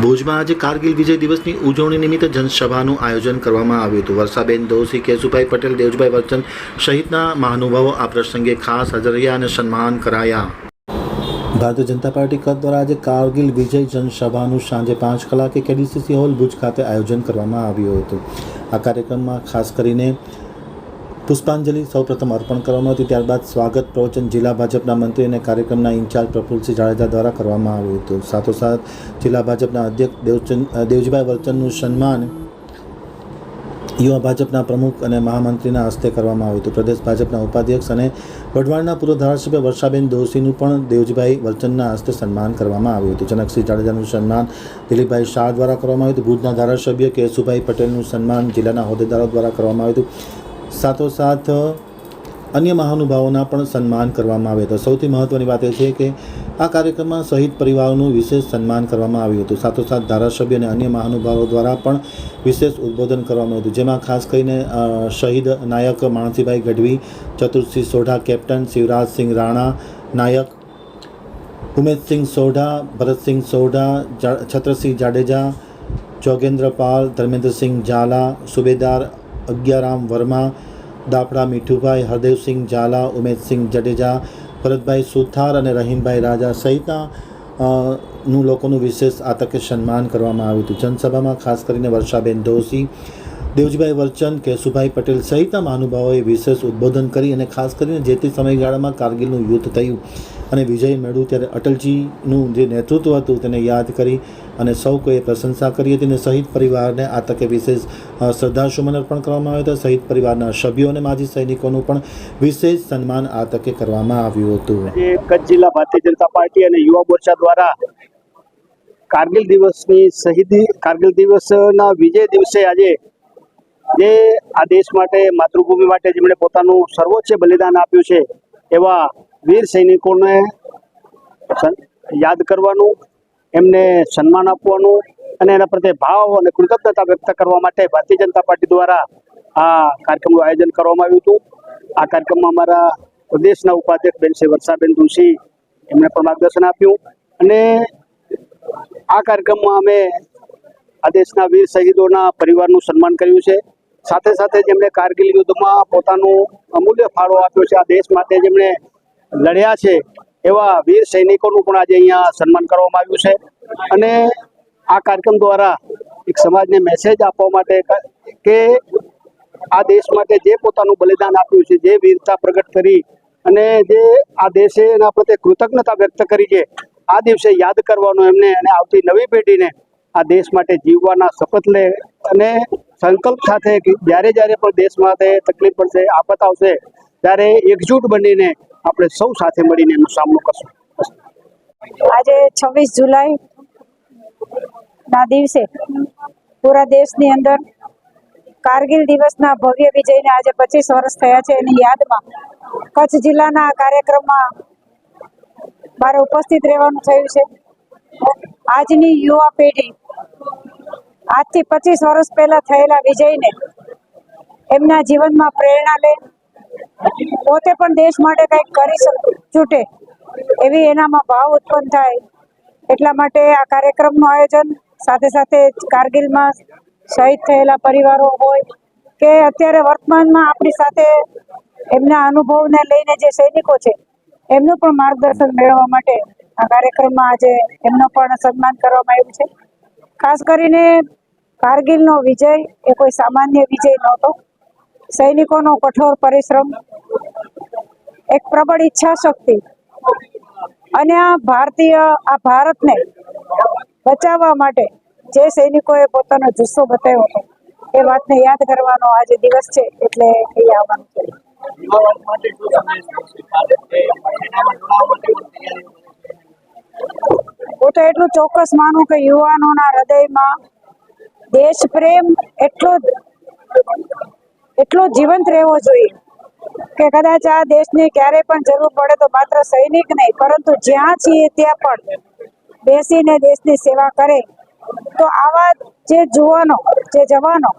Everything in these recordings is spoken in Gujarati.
ભુજમાં આજે કારગિલ વિજય દિવસની ઉજવણી નિમિત્તે જનસભાનું આયોજન કરવામાં આવ્યું હતું. વર્ષાબેન દોશી, કેશુભાઈ પટેલ, દેવજીભાઈ વર્ચન સહિતના મહાનુભાવો આ પ્રસંગે ખાસ હાજર રહ્યા અને સન્માન કરાયા. ભારતીય જનતા પાર્ટી કદ દ્વારા આજે કારગિલ વિજય જનસભાનું સાંજે પાંચ કલાકે કેડીસીસી હોલ ભુજ ખાતે આયોજન કરવામાં આવ્યું હતું. આ કાર્યક્રમમાં ખાસ કરીને પુષ્પાંજલિ સૌપ્રથમ અર્પણ કરવામાં હતી. ત્યારબાદ સ્વાગત પ્રવચન જિલ્લા ભાજપના મંત્રી અને કાર્યક્રમના ઇન્ચાર્જ પ્રફુલસિંહ જાડેજા દ્વારા કરવામાં આવ્યું હતું. સાથોસાથ જિલ્લા ભાજપના અધ્યક્ષ દેવચંદ, દેવજીભાઈ વર્ચનનું સન્માન યુવા ભાજપના પ્રમુખ અને મહામંત્રીના હસ્તે કરવામાં આવ્યું હતું. પ્રદેશ ભાજપના ઉપાધ્યક્ષ અને વઢવાણના પૂર્વ ધારાસભ્ય વર્ષાબેન દોશીનું પણ દેવજીભાઈ વર્ચનના હસ્તે સન્માન કરવામાં આવ્યું હતું. જનકસિંહ જાડેજાનું સન્માન દિલીપભાઈ શાહ દ્વારા કરવામાં આવ્યું હતું. ભુજના ધારાસભ્ય કેશુભાઈ પટેલનું સન્માન જિલ્લાના હોદ્દેદારો દ્વારા કરવામાં આવ્યું હતું. સાથોસાથ અન્ય મહાનુભાવોના પણ સન્માન કરવામાં આવ્યું હતું. સૌથી મહત્ત્વની વાત એ છે કે આ કાર્યક્રમમાં શહીદ પરિવારોનું વિશેષ સન્માન કરવામાં આવ્યું હતું. સાથોસાથ ધારાસભ્ય અને અન્ય મહાનુભાવો દ્વારા પણ વિશેષ ઉદ્બોધન કરવામાં હતું. જેમાં ખાસ કરીને શહીદ નાયક માણસીભાઈ ગઢવી ચતુર્સિંહ સોઢા, કેપ્ટન શિવરાજસિંહ રાણા નાયક, ઉમેશસિંહ સોઢા, ભરતસિંહ સોઢા છત્રસિંહ જાડેજા જોગેન્દ્ર પાલ ધર્મેન્દ્રસિંહ ઝાલા, સુબેદાર અગિયારામ વર્મા, દાપડા મીઠુભાઈ, હરદેવસિંહ ઝાલા ઉમેશસિંહ જડેજા, ભરતભાઈ સુથાર અને રહીમભાઈ રાજા સહિતના નું લોકોનું વિશેષ આ તકે સન્માન કરવામાં આવ્યું હતું. જનસભામાં ખાસ કરીને વર્ષાબેન દોશી દેવજીભાઈ વર્ચન કેશુભાઈ પટેલ સહિતના મહાનુભાવોએ વિશેષ ઉદ્બોધન કરી અને ખાસ કરીને જે તે સમયગાળામાં કારગિલનું યુદ્ધ થયું અને વિજય મેળવ્યું ત્યારે અટલજીનું જે નેતૃત્વ હતું તેને યાદ કરી અને સૌ કોઈએ પ્રશંસા કરી હતી અને શહીદ પરિવારને આ તકે વિશેષ શ્રદ્ધાસુમન અર્પણ કરવામાં આવ્યા હતા. શહીદ પરિવારના સભ્યો અને માજી સૈનિકોનું પણ વિશેષ સન્માન આ તકે કરવામાં આવ્યું હતું. કચ્છ જિલ્લા ભારતીય જનતા પાર્ટી અને યુવા મોરચા દ્વારા કારગિલ દિવસની શહીદી, કારગિલ દિવસના વિજય દિવસે આજે જે આ દેશ માટે માતૃભૂમિ માટે જેમણે પોતાનું સર્વોચ્ચ બલિદાન આપ્યું છે, એવા વીર સૈનિકોને યાદ કરવાનું, એમને સન્માન આપવાનું અને એના પ્રત્યે ભાવ અને કૃતજ્ઞતા વ્યક્ત કરવા માટે ભારતીય જનતા પાર્ટી દ્વારા આ કાર્યક્રમનું આયોજન કરવામાં આવ્યું હતું. આ કાર્યક્રમમાં અમારા પ્રદેશના ઉપાધ્યક્ષ બેન શ્રી વર્ષાબેન દુશી એમણે પણ માર્ગદર્શન આપ્યું અને આ કાર્યક્રમમાં અમે આ દેશના વીર શહીદોના પરિવારનું સન્માન કર્યું છે. સાથે સાથે જેમણે કારગિલ યુદ્ધમાં પોતાનું અમૂલ્ય ફાળો આપ્યો છે, આ દેશ માટે જેમણે લડ્યા છે, એવા વીર સૈનિકોનું પણ આજે અહીંયા સન્માન કરવામાં આવ્યું છે. અને આ કાર્યક્રમ દ્વારા એક સમાજને મેસેજ આપવા માટે કે આ દેશ માટે જે પોતાનું બલિદાન આપ્યું છે, જે વીરતા પ્રગટ કરી અને જે આ દેશે એના પ્રત્યે કૃતજ્ઞતા વ્યક્ત કરી છે, આ દિવસે યાદ કરવાનો એમને અને આવતી નવી પેઢીને આ દેશ માટે જીવવાના શપથ લે અને સંકલ્પ સાથે જ્યારે જ્યારે પણ દેશ માટે તકલીફ પડશે, આફત આવશે, ત્યારે એકજૂટ બનીને આપણે સૌ સાથે મળીને એનો સામનો કરશું. આજે છવ્વીસ જુલાઈ ના દિવસે પૂરા દેશની અંદર કારગિલ દિવસના ભવ્ય વિજયને આજે પચીસ વર્ષ થયા છે. એની યાદમાં કચ્છ જિલ્લાના કાર્યક્રમમાં મારે ઉપસ્થિત રહેવાનું થયું છે. આજની યુવા પેઢી આજથી પચીસ વર્ષ પહેલા થયેલા વિજયને એમના જીવનમાં પ્રેરણા લે. પોતે પણ દેશ માટે કંઈક કરી છૂટે. એવી એનામાં ભાવ ઉત્પન્ન થાય. એટલા માટે આ કાર્યક્રમનું આયોજન સાથે સાથે કારગિલમાં શહીદ થયેલા પરિવારો હોય કે અત્યારે વર્તમાનમાં આપણી સાથે એમના અનુભવને લઈને જે સૈનિકો છે, એમનું પણ માર્ગદર્શન મેળવવા માટે આ કાર્યક્રમમાં આજે એમનું પણ સન્માન કરવામાં આવ્યું છે. ખાસ કરીને કારગિલનો વિજય એ કોઈ સામાન્ય વિજય નહોતો. સૈનિકોનો કઠોર પરિશ્રમ, એક પ્રબળ ઈચ્છા શક્તિ અને આ ભારતીય, આ ભારતને બચાવવા માટે જે સૈનિકોએ પોતાનો જુસ્સો બતાવ્યો હતો, એ વાતને યાદ કરવાનો આજે દિવસ છે એટલે એ આવવાનું છે. હું તો એટલું ચોક્કસ માનું કે યુવાનોના હૃદયમાં દેશ પ્રેમ એટલો એટલો જીવંત રહેવો જોઈએ. કે કદાચ આ દેશની ક્યારે પણ જરૂર પડે તો માત્ર સૈનિક નહીં, પરંતુ જ્યાં છીએ ત્યાં પણ બેસીને દેશની સેવા કરે. તો આવા જે જુવાનો, જે જવાનો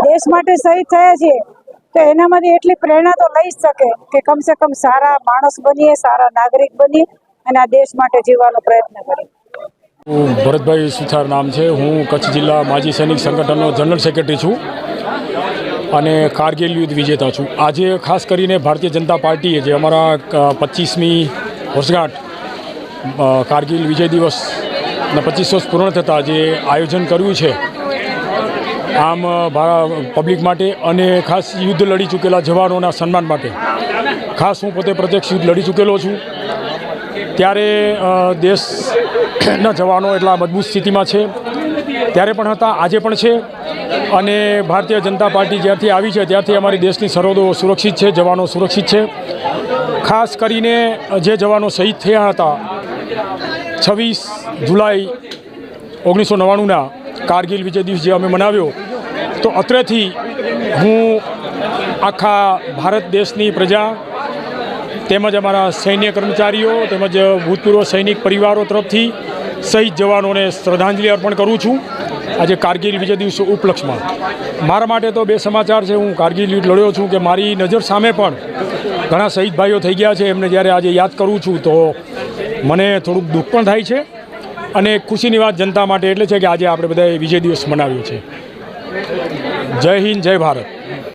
દેશ માટે શહીદ થયા છે, તો એનામાંથી એટલી પ્રેરણા તો લઈ જ શકે કે કમસે કમ સારા માણસ બનીએ, સારા નાગરિક બનીએ અને આ દેશ માટે જીવવાનો પ્રયત્ન કરીએ. હું ભરતભાઈ સુથાર નામ છે. હું કચ્છ જિલ્લા માજી સૈનિક સંગઠનનો જનરલ સેક્રેટરી છું અને કારગિલ યુદ્ધ વિજેતા છું. આજે ખાસ કરીને ભારતીય જનતા પાર્ટીએ જે અમારા પચીસમી વર્ષગાંઠ કારગિલ વિજય દિવસના પચીસ વર્ષ પૂર્ણ થતાં જે આયોજન કર્યું છે, આમ પબ્લિક માટે અને ખાસ યુદ્ધ લડી ચૂકેલા જવાનોના સન્માન માટે. ખાસ હું પોતે પ્રત્યક્ષ યુદ્ધ લડી ચૂકેલો છું. ત્યારે દેશના જવાનો એટલા મજબૂત સ્થિતિમાં છે. ત્યારે પણ હતા, આજે પણ છે. અને ભારતીય જનતા પાર્ટી જ્યારથી આવી છે ત્યારથી અમારી દેશની સરહદો સુરક્ષિત છે, જવાનો સુરક્ષિત છે. ખાસ કરીને, જે જવાનો શહીદ થયા હતા, છવ્વીસ જુલાઈ ઓગણીસો નવ્વાણુંના કારગિલ વિજય દિવસ જે અમે મનાવ્યો, તો અત્રેથી હું આખા ભારત દેશની પ્રજા તેમજ અમારા સૈન્ય કર્મચારીઓ તેમજ ભૂતપૂર્વ સૈનિક પરિવારો તરફથી શહીદ જવાનોને શ્રદ્ધાંજલિ અર્પણ કરું છું. આજે કારગિલ વિજય દિવસ ઉપલક્ષમાં. મારા માટે તો બે સમાચાર છે. હું કારગિલ યુદ્ધ લડ્યો છું કે મારી નજર સામે પણ ઘણા શહીદ ભાઈઓ થઈ ગયા છે. એમને જ્યારે આજે યાદ કરું છું તો મને થોડુંક દુઃખ પણ થાય છે અને ખુશીની વાત જનતા માટે એટલે છે કે આજે આપણે બધાએ વિજય દિવસ મનાવ્યો છે. જય હિન્દ, જય ભારત.